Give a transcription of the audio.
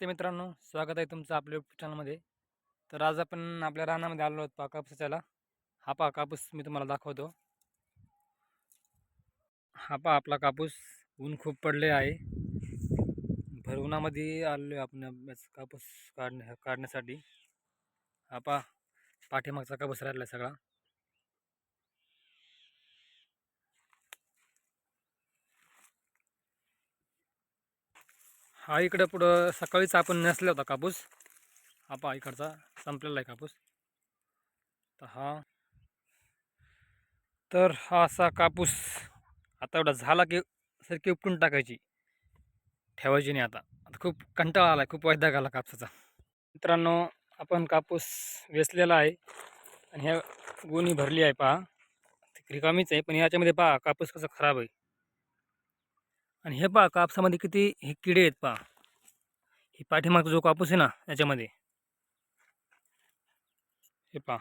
नमस्ते मित्रांनो स्वागत आहे तुमचं आपल्या यूट्यूब चॅनलमध्ये तर आज आपण आपल्या रानामध्ये आलो आहोत पहा कापूसाला हा पहा कापूस मी तुम्हाला दाखवतो. हा पहा आपला कापूस ऊन खूप पडले आहे. भर उन्हामध्ये आलो आहे आपण कापूस काढण्या काढण्यासाठी. हा पहा पाठीमागचा कापूस राहिला आहे सगळा. हा इकडं पुढं सकाळीच आपण नेसला होता कापूस. हा पहा इकडचा संपलेला आहे कापूस. तर हा. तर हा असा कापूस आता एवढा झाला की सारखी उपटून टाकायची. ठेवायची नाही आता. आता खूप कंटाळा आला आहे खूप वैताग आला कापसाचा. मित्रांनो आपण कापूस वेचलेला आहे आणि ह्या गोणी भरली आहे पहा. रिकामीच आहे पण याच्यामध्ये पहा कापूस कसा खराब आहे. आणि हे पहा कापसामध्ये किती हे किडे आहेत पहा. हे पाठीमागचा जो कापूस आहे ना याच्यामध्ये. हे पहा.